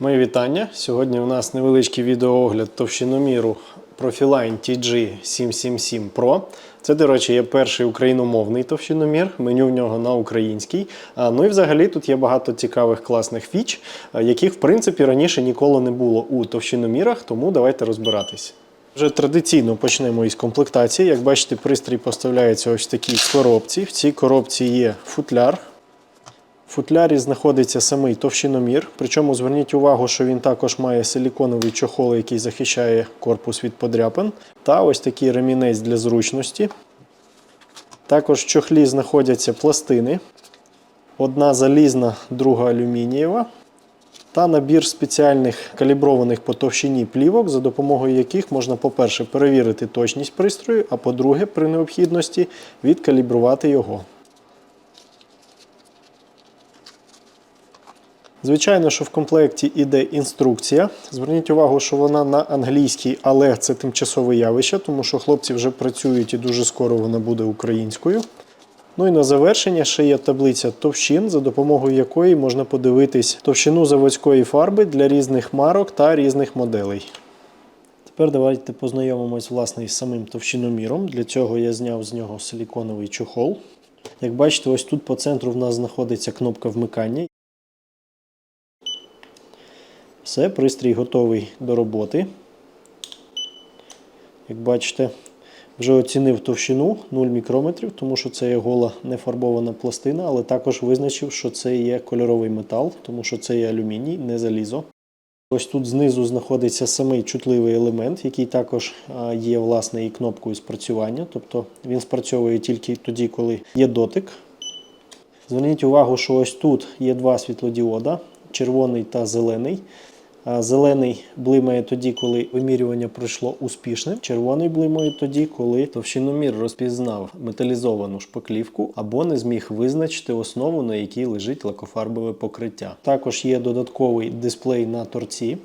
Мої вітання. Сьогодні у нас невеличкий відеоогляд товщиноміру Profiline TG777 Pro. Це, до речі, є перший україномовний товщиномір, меню в нього на українській. А, Ну і взагалі тут є багато цікавих класних фіч, яких в принципі раніше ніколи не було у товщиномірах, тому давайте розбиратись. Вже традиційно почнемо із комплектації. Як бачите, пристрій поставляється ось в такій коробці. В цій коробці є футляр. В футлярі знаходиться самий товщиномір. Причому зверніть увагу, що він також має силіконовий чохол, який захищає корпус від подряпин. Та ось такий ремінець для зручності. Також в чохлі знаходяться пластини. Одна залізна, друга алюмінієва. Та набір спеціальних каліброваних по товщині плівок, за допомогою яких можна, по-перше, перевірити точність пристрою, а по-друге, при необхідності відкалібрувати його. Звичайно, що в комплекті йде інструкція. Зверніть увагу, що вона на англійській, але це тимчасове явище, тому що хлопці вже працюють і дуже скоро вона буде українською. Ну і на завершення ще є таблиця товщин, за допомогою якої можна подивитись товщину заводської фарби для різних марок та різних моделей. Тепер давайте познайомимось власне із самим товщиноміром. Для цього я зняв з нього силіконовий чохол. Як бачите, ось тут по центру в нас знаходиться кнопка вмикання. Все, пристрій готовий до роботи. Як бачите, вже оцінив товщину 0 мікрометрів, тому що це є гола нефарбована пластина, але також визначив, що це є кольоровий метал, тому що це є алюміній, не залізо. Ось тут знизу знаходиться самий чутливий елемент, який також є власне і кнопкою спрацювання. Тобто він спрацьовує тільки тоді, коли є дотик. Зверніть увагу, що ось тут є два світлодіода червоний та зелений. Зелений блимає тоді, коли вимірювання пройшло успішним. Червоний блимає тоді, коли товщиномір розпізнав металізовану шпаклівку або не зміг визначити основу, на якій лежить лакофарбове покриття. Також є додатковий дисплей на торці,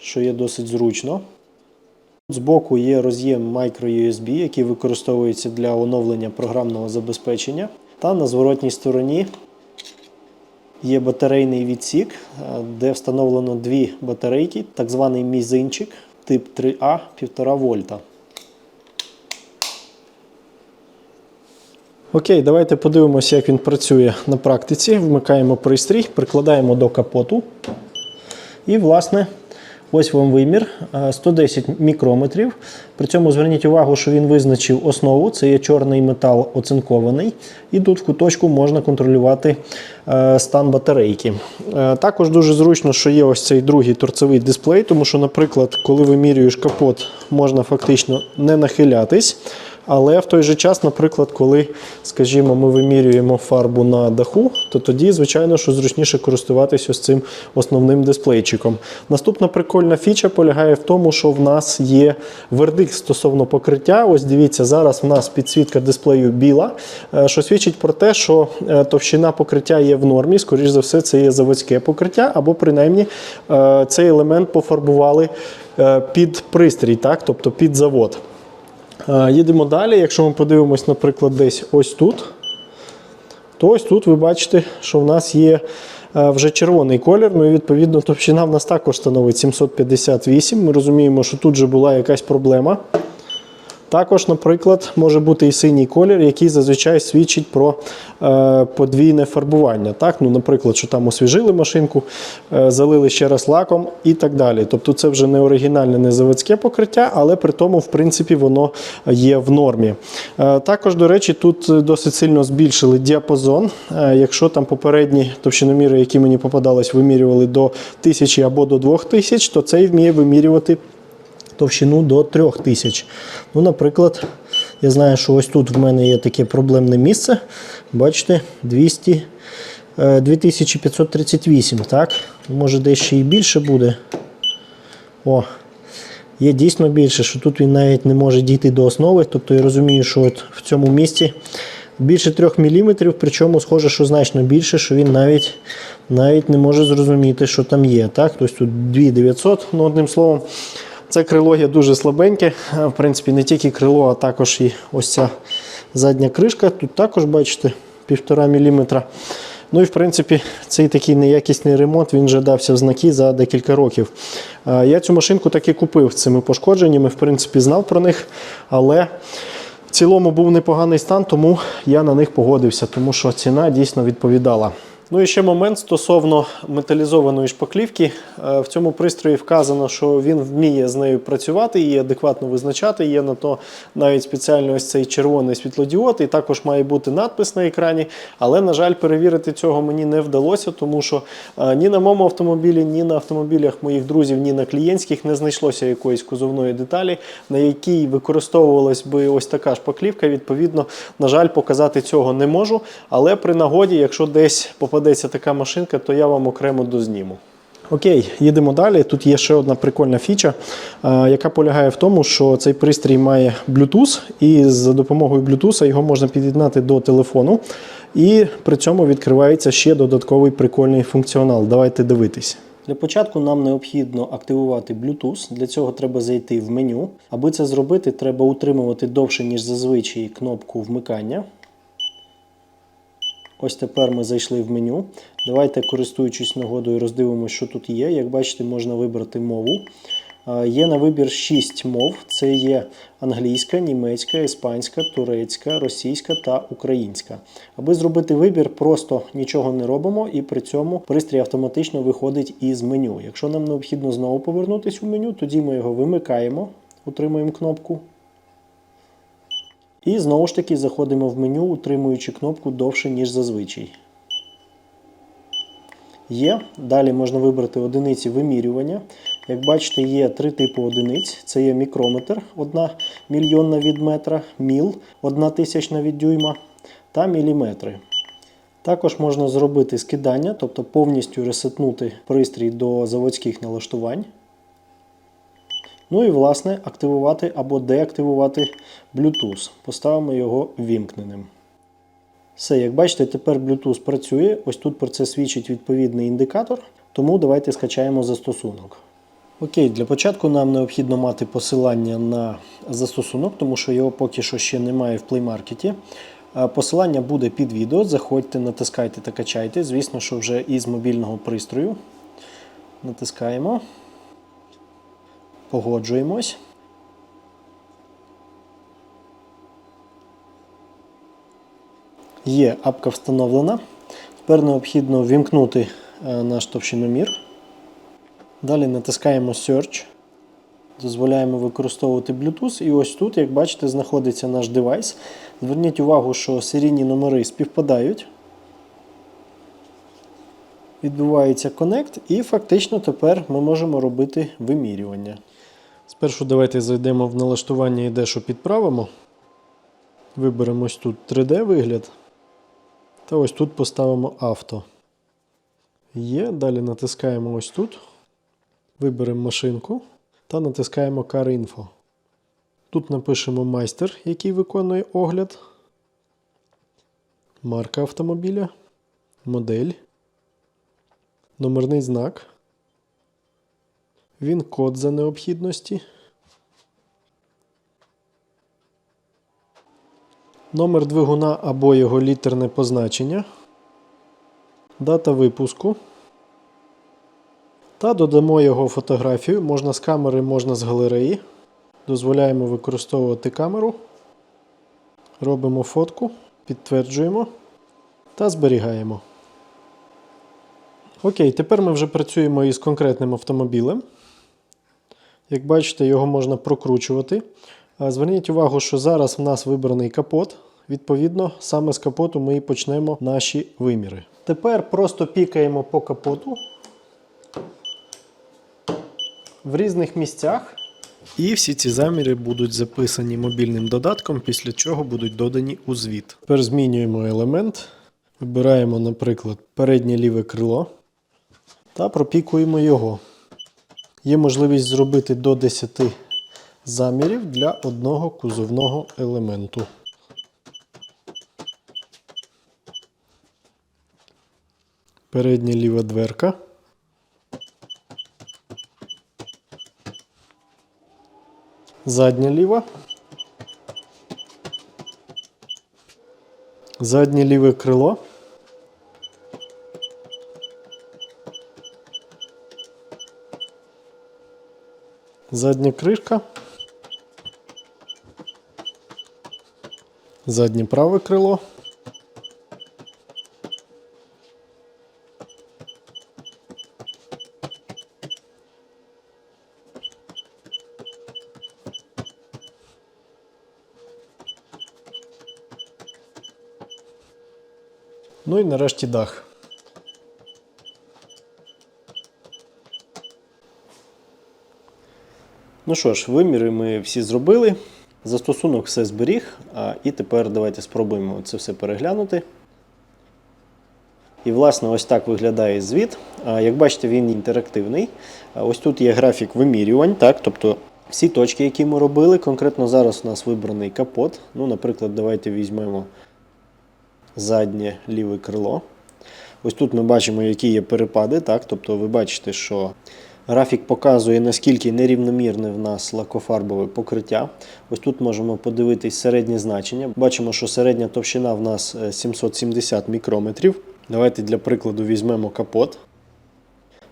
що є досить зручно. Збоку є роз'єм microUSB, який використовується для оновлення програмного забезпечення. Та на зворотній стороні є батарейний відсік, е, де встановлено дві батарейки, так званий мізинчик тип 3А 1,5 вольта. Окей, давайте подивимося, як він працює на практиці. Вмикаємо пристрій, прикладаємо до капоту. І, власне, ось вам вимір е, 110 мікрометрів. При цьому зверніть увагу, що він визначив основу. Це є чорний метал оцинкований. І тут в куточку можна контролювати е, стан батарейки. Е, Також дуже зручно, що є ось цей другий торцевий дисплей, тому що, наприклад, коли вимірюєш капот, можна фактично не нахилятись. Але в той же час, наприклад, коли, скажімо, ми вимірюємо фарбу на даху, то тоді, звичайно, що зручніше користуватися ось цим основним дисплейчиком. Наступна прикольна фіча полягає в тому, що в нас є вердикт стосовно покриття. Ось дивіться, зараз в нас підсвітка дисплею біла, е, що свідчить про те, що е, товщина покриття є в нормі. Скоріше за все, це є заводське покриття, або принаймні е, цей елемент пофарбували під пристрій, так? тобто під завод. Е, Їдемо далі. Якщо ми подивимось, наприклад, десь ось тут, то ось тут ви бачите, що в нас є е, вже червоний колір. Ну і відповідно товщина в нас також становить 758. Ми розуміємо, що тут же була якась проблема. Також, наприклад, може бути і синій колір, який зазвичай свідчить про е, подвійне фарбування. Так? Ну, Наприклад, що там освіжили машинку, е, залили ще раз лаком і так далі. Тобто це вже не оригінальне, не заводське покриття, але при тому, в принципі, воно є в нормі. Е, також, до речі, тут досить сильно збільшили діапазон. Е, якщо там попередні товщиноміри, які мені попадались, вимірювали до 1000 або до 2000, то цей вміє вимірювати товщину до 3000. Ну, Наприклад, я знаю, що ось тут в мене є таке проблемне місце. Бачите, 200, е, 2538. так? Може десь ще і більше буде. О, є дійсно більше, що тут він навіть не може дійти до основи. Тобто я розумію, що от в цьому місці більше 3 мм, причому схоже, що значно більше, що він навіть навіть не може зрозуміти, що там є. Так? Тобто тут 2900, ну одним словом. Це крило є дуже слабеньке. Е, В принципі, не тільки крило, а також і ось ця задня кришка. Тут також, бачите, 1,5 мм. Ну і в принципі, цей такий неякісний ремонт він вже дався в знаки за декілька років. Е, Я цю машинку таки купив цими пошкодженнями, в принципі, знав про них, але в цілому був непоганий стан, тому я на них погодився, тому що ціна дійсно відповідала. Ну і ще момент стосовно металізованої шпаклівки. Е, В цьому пристрої вказано, що він вміє з нею працювати, її адекватно визначати. Є на то навіть спеціально ось цей червоний світлодіод, і також має бути надпис на екрані. Але, на жаль, перевірити цього мені не вдалося, тому що е, ні на моєму автомобілі, ні на автомобілях моїх друзів, ні на клієнтських не знайшлося якоїсь кузовної деталі, на якій використовувалась би ось така шпаклівка. Відповідно, на жаль, показати цього не можу. Але при нагоді, якщо десь попадеться така машинка, то я вам окремо дозніму. Окей, їдемо далі. Тут є ще одна прикольна фіча, е, яка полягає в тому, що цей пристрій має Bluetooth, і за допомогою Bluetooth його можна під'єднати до телефону. І при цьому відкривається ще додатковий прикольний функціонал. Давайте дивитись. Для початку нам необхідно активувати Bluetooth. Для цього треба зайти в меню. Аби це зробити, треба утримувати довше, ніж зазвичай кнопку вмикання. Ось тепер ми зайшли в меню. Давайте, користуючись нагодою, роздивимося, що тут є. Як бачите, можна вибрати мову. Є на вибір 6 мов: це є англійська, німецька, іспанська, турецька, російська та українська. Аби зробити вибір, просто нічого не робимо, і при цьому пристрій автоматично виходить із меню. Якщо нам необхідно знову повернутися у меню, тоді ми його вимикаємо, утримуємо кнопку. І знову ж таки заходимо в меню, утримуючи кнопку довше, ніж зазвичай. Є. Далі можна вибрати одиниці вимірювання. Як бачите, є три типи одиниць: це є мікрометр, 1 мільйонна від метра, міл, 1 тисячна від дюйма та міліметри. Також можна зробити скидання, тобто повністю ресетнути пристрій до заводських налаштувань. Ну і, власне, активувати або деактивувати Bluetooth. Поставимо його ввімкненим. Все, як бачите, тепер Bluetooth працює. Ось тут про це свідчить відповідний індикатор. Тому давайте скачаємо застосунок. Окей, для початку нам необхідно мати посилання на застосунок, тому що його поки що ще немає в Play Market. Посилання буде під відео. Заходьте, натискайте та качайте. Звісно, що вже із мобільного пристрою. Натискаємо. Погоджуємось. Є апка встановлена. Тепер необхідно ввімкнути е, наш товщиномір. Далі натискаємо Search. Дозволяємо використовувати Bluetooth. І ось тут, як бачите, знаходиться наш девайс. Зверніть увагу, що серійні номери співпадають. Відбувається Connect, і фактично тепер ми можемо робити вимірювання. Спершу давайте зайдемо в налаштування і дещо підправимо. Виберемо ось тут 3D вигляд. Та ось тут поставимо авто. Є. Далі натискаємо ось тут. Виберемо машинку та натискаємо Car Info. Тут напишемо майстер, який виконує огляд. Марка автомобіля, модель, номерний знак. Він код за необхідності. Номер двигуна або його літерне позначення. Дата випуску. Та додамо його фотографію. Можна з камери, можна з галереї. Дозволяємо використовувати камеру. Робимо фотку, підтверджуємо та зберігаємо. Окей, тепер ми вже працюємо із конкретним автомобілем. Як бачите, його можна прокручувати. Зверніть увагу, що зараз в нас вибраний капот. Відповідно, саме з капоту ми і почнемо наші виміри. Тепер просто пікаємо по капоту в різних місцях. І всі ці заміри будуть записані мобільним додатком, після чого будуть додані у звіт. Тепер змінюємо елемент, вибираємо, наприклад, переднє ліве крило та пропікуємо його. Є можливість зробити до 10 замірів для одного кузовного елементу. Передня ліва дверка. Задня ліва. Заднє ліве крило. Задня кришка. Заднє праве крило. Ну і нарешті дах. Ну що ж, виміри ми всі зробили. Застосунок все зберіг. І тепер давайте спробуємо це все переглянути. І, власне, ось так виглядає звіт. Як бачите, він інтерактивний. Ось тут є графік вимірювань, так, тобто всі точки, які ми робили. Конкретно зараз у нас вибраний капот. Ну, Наприклад, давайте візьмемо заднє ліве крило. Ось тут ми бачимо, які є перепади. Так? Тобто ви бачите, що графік показує, наскільки нерівномірне в нас лакофарбове покриття. Ось тут можемо подивитись середнє значення. Бачимо, що середня товщина в нас е, 770 мікрометрів. Давайте для прикладу візьмемо капот.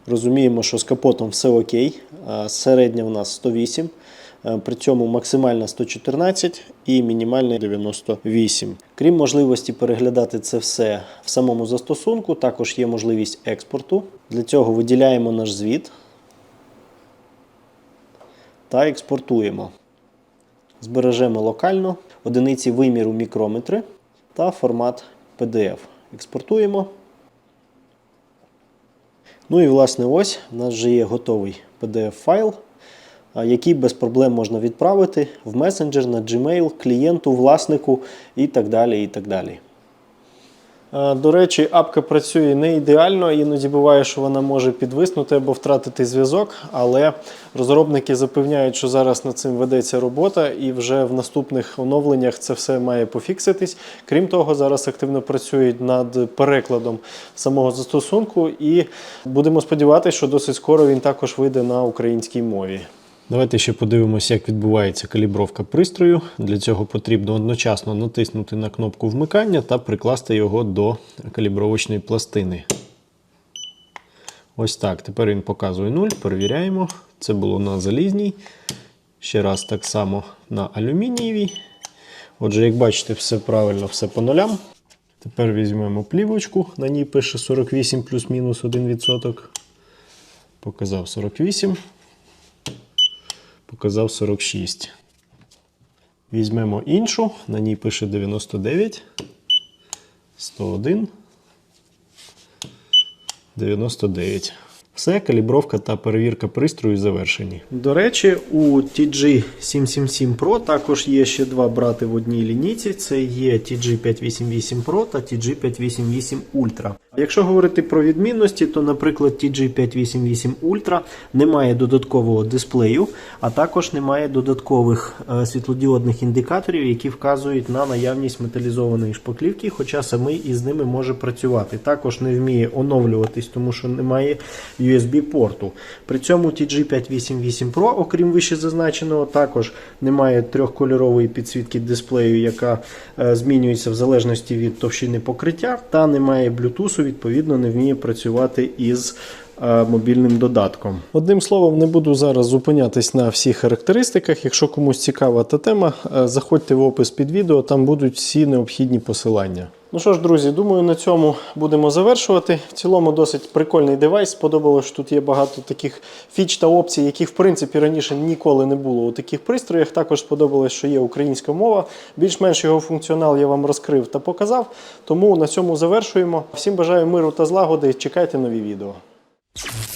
Розуміємо, що з капотом все окей. Середня в нас 108. Е, При цьому максимальна 114 і мінімальна 98. Крім можливості переглядати це все в самому застосунку, також є можливість експорту. Для цього виділяємо наш звіт та експортуємо. Збережемо локально одиниці виміру мікрометри та формат PDF. Експортуємо. Ну і власне ось у нас вже є готовий PDF-файл, який без проблем можна відправити в месенджер на Gmail, клієнту, власнику і так далі. і так далі. Е, До речі, апка працює не ідеально, іноді буває, що вона може підвиснути або втратити зв'язок, але розробники запевняють, що зараз над цим ведеться робота, і вже в наступних оновленнях це все має пофікситись. Крім того, зараз активно працюють над перекладом самого застосунку, і будемо сподіватися, що досить скоро він також вийде на українській мові. Давайте ще подивимося, як відбувається калібровка пристрою. Для цього потрібно одночасно натиснути на кнопку вмикання та прикласти його до калібровочної пластини. Ось так. Тепер він показує 0. Перевіряємо. Це було на залізній. Ще раз так само на алюмінієвій. Отже, як бачите, все правильно, все по нулям. Тепер візьмемо плівочку. На ній пише 48 плюс-мінус 1%. Показав 48 показав 46. Візьмемо іншу, на ній пише 99, 101, 99. Все, калібровка та перевірка пристрою завершені. До речі, у TG777 Pro також є ще два брати в одній лінійці. Це є TG588 Pro та TG588 Ultra. Якщо говорити про відмінності, то, наприклад, TG588 Ultra не має додаткового дисплею, а також не має додаткових е, світлодіодних індикаторів, які вказують на наявність металізованої шпаклівки, хоча самий із ними може працювати. Також не вміє оновлюватись, тому що немає USB-порту. При цьому TG588 Pro, окрім вище зазначеного, також немає трьохкольорової підсвітки дисплею, яка е, змінюється в залежності від товщини покриття, та немає Bluetooth, відповідно, не вміє працювати із мобільним додатком. Одним словом, не буду зараз зупинятись на всіх характеристиках. Якщо комусь цікава та тема, е, заходьте в опис під відео, там будуть всі необхідні посилання. Ну що ж, друзі, думаю, на цьому будемо завершувати. В цілому досить прикольний девайс. Сподобалось, що тут є багато таких фіч та опцій, яких в принципі раніше ніколи не було у таких пристроях. Також сподобалось, що є українська мова. Більш-менш його функціонал я вам розкрив та показав. Тому на цьому завершуємо. Всім бажаю миру та злагоди. Чекайте нові відео. you